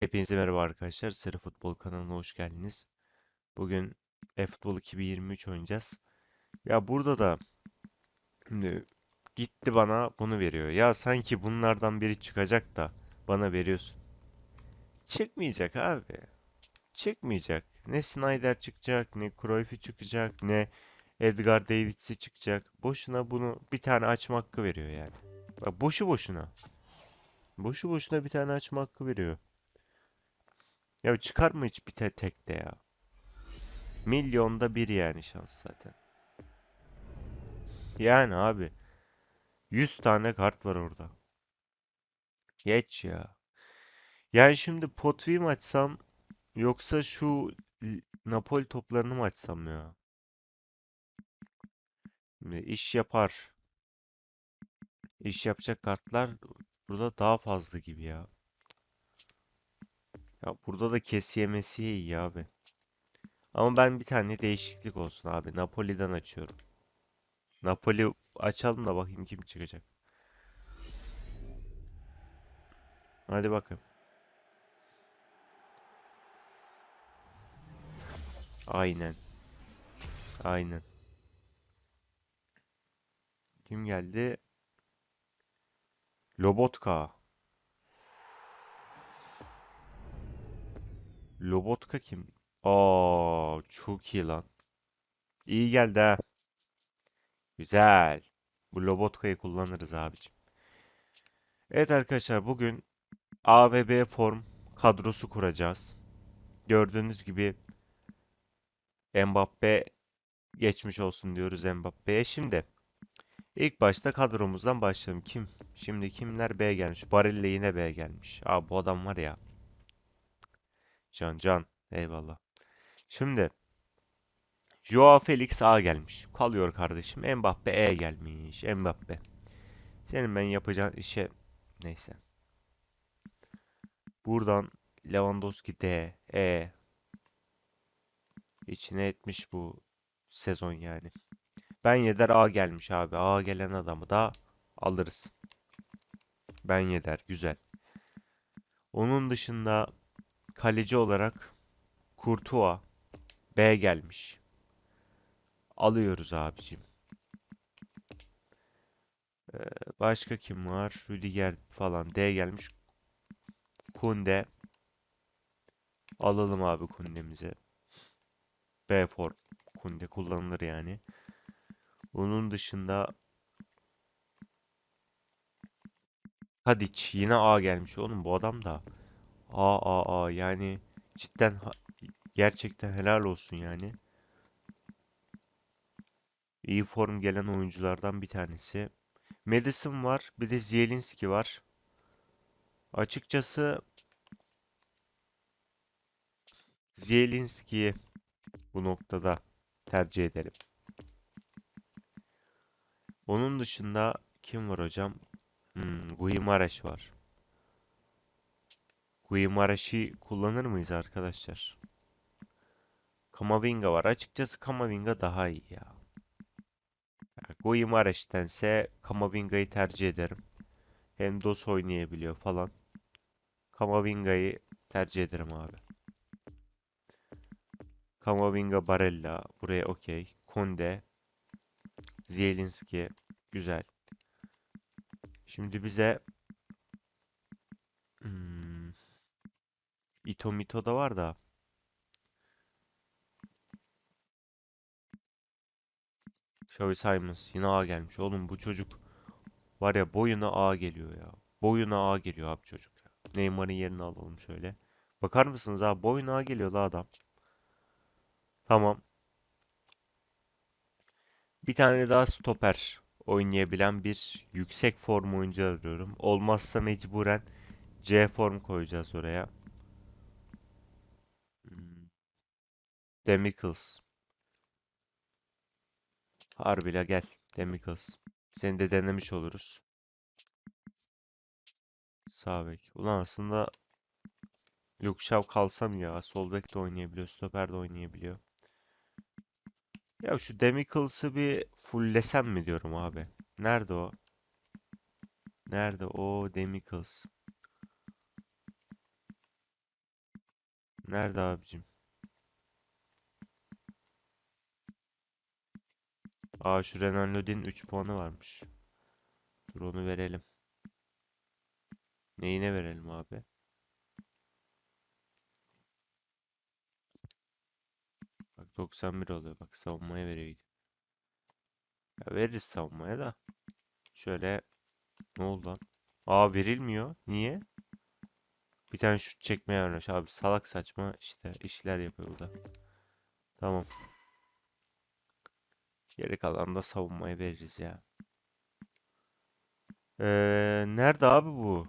Hepinize merhaba arkadaşlar. Sarı Futbol kanalına hoş geldiniz. Bugün eFootball 2023 oynayacağız. Ya burada da şimdi gitti bana bunu veriyor. Ya sanki bunlardan biri çıkacak da bana veriyorsun. Çıkmayacak abi. Çıkmayacak. Ne Snyder çıkacak, ne Cruyff'i çıkacak, ne Edgar Davids'i çıkacak. Boşuna bunu bir tane açma hakkı veriyor yani. Bak boşu boşuna. Boşu boşuna bir tane açma hakkı veriyor. Ya çıkar mı hiç bir te tekte ya? Milyonda bir yani şans zaten. Yani abi 100 tane kart var orada. Geç ya. Yani şimdi Potvi'yi mi açsam yoksa şu Napoli toplarını mı açsam ya? İş yapar. İş yapacak kartlar burada daha fazla gibi ya. Ya burada da kesiyemesi iyi abi. Ama ben bir tane değişiklik olsun abi. Napoli'den açıyorum. Napoli açalım da bakayım kim çıkacak. Hadi bakın. Aynen. Aynen. Kim geldi? Lobotka. Lobotka kim? Aa, çok iyi lan. İyi geldi ha. Güzel. Bu Lobotka'yı kullanırız abicim. Evet arkadaşlar bugün A ve B form kadrosu kuracağız. Gördüğünüz gibi Mbappe geçmiş olsun diyoruz Mbappe'ye. Şimdi ilk başta kadromuzdan başlayalım. Kim? Şimdi kimler B gelmiş? Barella yine B gelmiş. Aa bu adam var ya. Can can. Eyvallah. Şimdi Joao Felix A gelmiş. Kalıyor kardeşim. Mbappe E gelmiş. Mbappe. Senin ben yapacağın işe neyse. Buradan Lewandowski D, E içine etmiş bu sezon yani. Ben Yedder A gelmiş abi. A gelen adamı da alırız. Ben Yedder güzel. Onun dışında kaleci olarak Courtois B gelmiş. Alıyoruz abicim. Ee, başka kim var? Rüdiger falan D gelmiş. Kunde. Alalım abi Kunde'mize. B form. Kunde kullanılır yani. Onun dışında Tadic yine A gelmiş oğlum bu adam da A A A yani cidden gerçekten helal olsun yani. İyi form gelen oyunculardan bir tanesi. Madison var, bir de Zielinski var. Açıkçası Zielinski'yi bu noktada tercih ederim. Onun dışında kim var hocam? Hmm, Guimaraş var. Guimaraş'ı kullanır mıyız arkadaşlar? Kamavinga var. Açıkçası Kamavinga daha iyi ya. Ya Guimaraş'tense Kamavinga'yı tercih ederim. Hem DOS oynayabiliyor falan. Kamavinga'yı tercih ederim abi. Kamavinga, Barella. Buraya okey. Konde. Zielinski. Güzel. Şimdi bize hmm, Ito Mito da var da. Xavi Simons yine A gelmiş. Oğlum bu çocuk var ya boyuna A geliyor ya. Boyuna A geliyor abi çocuk ya. Neymar'ın yerini alalım şöyle. Bakar mısınız abi boyuna A geliyor la adam. Tamam. Bir tane daha stoper oynayabilen bir yüksek form oyuncu arıyorum. Olmazsa mecburen C form koyacağız oraya. Demikels. Harbila gel. Demikels. Seni de denemiş oluruz. Sağ bek. Ulan aslında Luke kalsam ya. Sol bek de oynayabiliyor. Stoper de oynayabiliyor. Ya şu Demikels'ı bir fulllesem mi diyorum abi. Nerede o? Nerede o Demikels? Nerede abicim? Aa şu Renan Lodi'nin 3 puanı varmış. Dur onu verelim. Neyine verelim abi? Bak 91 oluyor. Bak savunmaya veriyor. Ya veririz savunmaya da. Şöyle ne oldu lan? Aa verilmiyor. Niye? Bir tane şut çekmeye vermiş abi. Salak saçma işte işler yapıyor bu da. Tamam. Geri kalan da savunmaya veririz ya. Ee, nerede abi bu?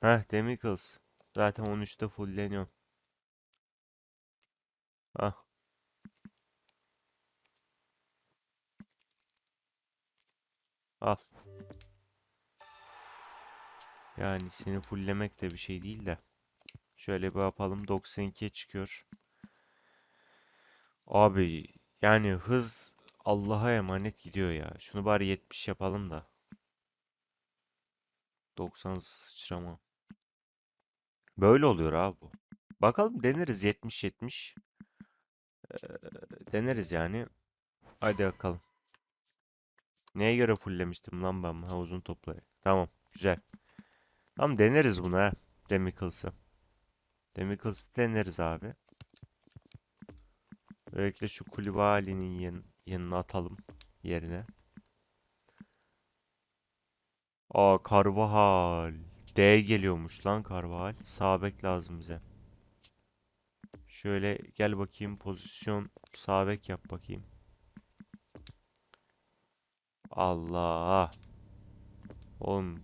Heh Demikels. Zaten 13'te fullleniyor. Ah. Al. Yani seni fulllemek de bir şey değil de. Şöyle bir yapalım. 92'ye çıkıyor. Abi yani hız Allah'a emanet gidiyor ya. Şunu bari 70 yapalım da. 90 sıçrama. Böyle oluyor abi bu. Bakalım deneriz 70-70. Ee, deneriz yani. Haydi bakalım. Neye göre fulllemiştim lan ben ha uzun topları. Tamam güzel. Tamam deneriz bunu ha. Demicals'ı. Demicals'ı deneriz abi. Böylelikle şu Kulübali'nin yan, yanına atalım yerine. Aa Carvajal. D geliyormuş lan Carvajal. Sağ bek lazım bize. Şöyle gel bakayım pozisyon sağ bek yap bakayım. Allah. Oğlum.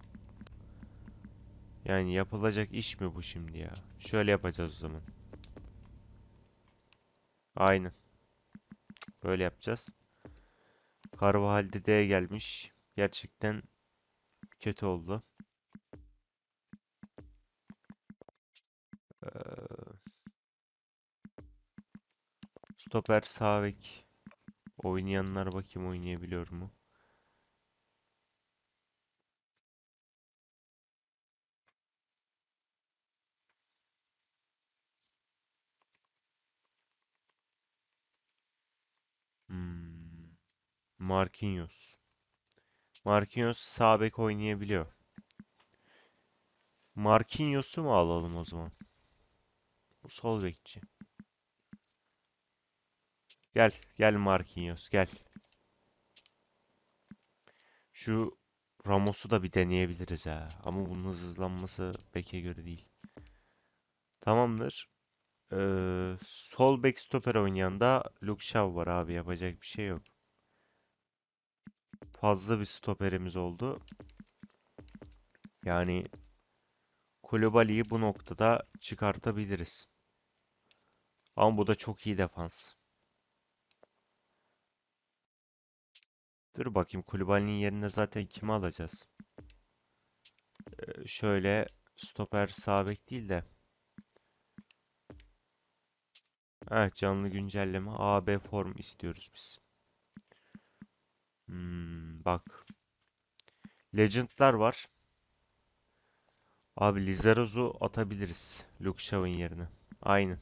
Yani yapılacak iş mi bu şimdi ya? Şöyle yapacağız o zaman. Aynen. Böyle yapacağız. Carvajal'de D gelmiş. Gerçekten kötü oldu. Ee, stoper sağ bek. Oynayanlar bakayım oynayabiliyor mu? Marquinhos. Marquinhos sağ bek oynayabiliyor. Marquinhos'u mu alalım o zaman? Bu sol bekçi. Gel, gel Marquinhos, gel. Şu Ramos'u da bir deneyebiliriz ha. Ama bunun hızlanması beke göre değil. Tamamdır. Ee, sol bek stoper oynayan da Luke Shaw var abi. Yapacak bir şey yok. Fazla bir stoperimiz oldu. Yani Koulibaly'yi bu noktada çıkartabiliriz. Ama bu da çok iyi defans. Dur bakayım Koulibaly'nin yerine zaten kimi alacağız? Ee, şöyle stoper sağ bek değil de. Evet canlı güncelleme AB form istiyoruz biz. Hmm, bak. Legend'lar var. Abi Lizaroz'u atabiliriz. Luke Shaw'ın yerine. Aynen.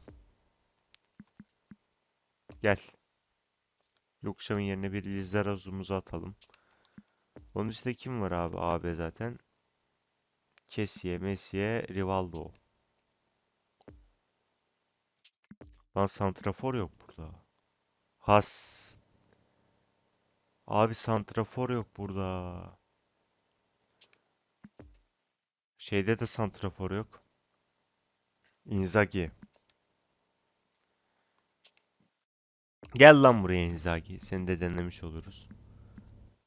Gel. Luke Shaw'ın yerine bir Lizaroz'umuzu atalım. Onun üstte kim var abi? AB zaten. Kessiye, Messiye, Rivaldo. Lan santrafor yok burada. Has. Abi santrafor yok burada. Şeyde de santrafor yok. Inzaghi. Gel lan buraya Inzaghi. Seni de denemiş oluruz.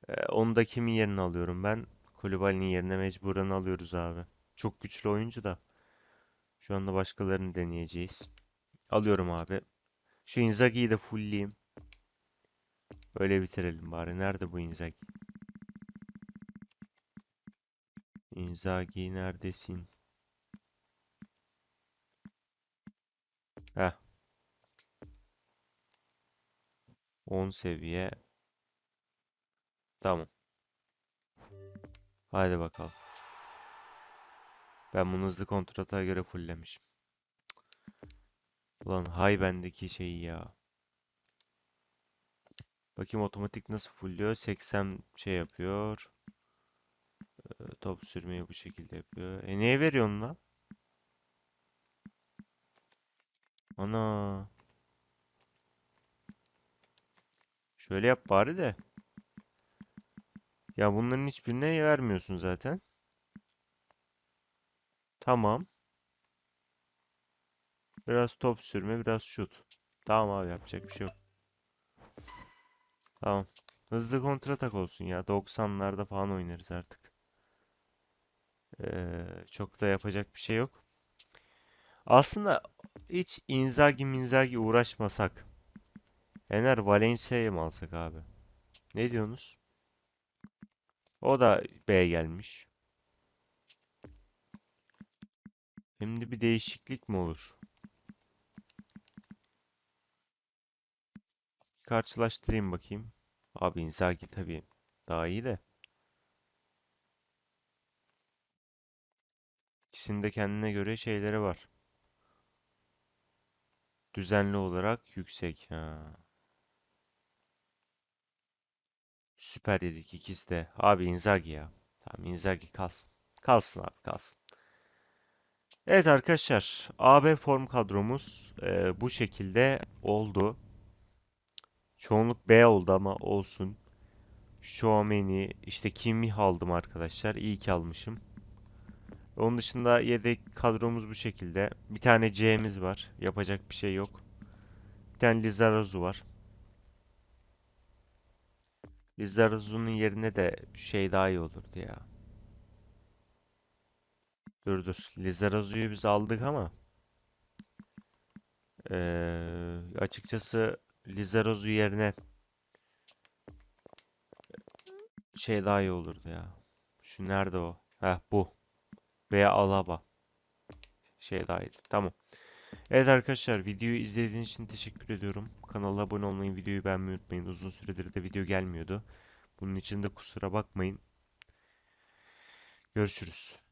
Ee, onu da kimin yerine alıyorum ben? Koulibaly'nin yerine mecburen alıyoruz abi. Çok güçlü oyuncu da. Şu anda başkalarını deneyeceğiz. Alıyorum abi. Şu Inzaghi'yi de fullleyeyim. Öyle bitirelim bari. Nerede bu Inzaghi? Inzaghi neredesin? Heh. 10 seviye. Tamam. Hadi bakalım. Ben bunu hızlı kontrata göre fulllemişim. Ulan hay bendeki şeyi ya. Bakayım otomatik nasıl fullüyor? 80 şey yapıyor. Ee, Top sürmeyi bu şekilde yapıyor. E neye veriyorsun lan? Ana. Şöyle yap bari de. Ya bunların hiçbirine vermiyorsun zaten. Tamam. Biraz top sürme, biraz şut. Tamam abi yapacak bir şey yok. Tamam. Hızlı kontratak olsun ya. 90'larda falan oynarız artık. Ee, çok da yapacak bir şey yok. Aslında hiç Inzaghi minzaghi uğraşmasak. Ener Valencia'yı mı alsak abi? Ne diyorsunuz? O da B'ye gelmiş. Şimdi bir değişiklik mi olur? Karşılaştırayım bakayım. Abi Inzaghi tabii daha iyi de. İkisinin de kendine göre şeyleri var. Düzenli olarak yüksek. Ha. Süper dedik ikisi de. Abi Inzaghi ya. Tamam Inzaghi kalsın. Kalsın abi kalsın. Evet arkadaşlar. AB form kadromuz e, bu şekilde oldu. Çoğunluk B oldu ama olsun. Tchouaméni, işte Kimmih aldım arkadaşlar. İyi ki almışım. Onun dışında yedek kadromuz bu şekilde. Bir tane C'miz var. Yapacak bir şey yok. Bir tane Lizarazu var. Lizarazu'nun yerine de şey daha iyi olurdu ya. Dur dur. Lizarazu'yu biz aldık ama eee, açıkçası Lizarazu yerine şey daha iyi olurdu ya. Şu nerede o? Heh bu. Veya Alaba. Şey daha iyi. Tamam. Evet arkadaşlar videoyu izlediğiniz için teşekkür ediyorum. Kanala abone olmayı, videoyu beğenmeyi unutmayın. Uzun süredir de video gelmiyordu. Bunun için de kusura bakmayın. Görüşürüz.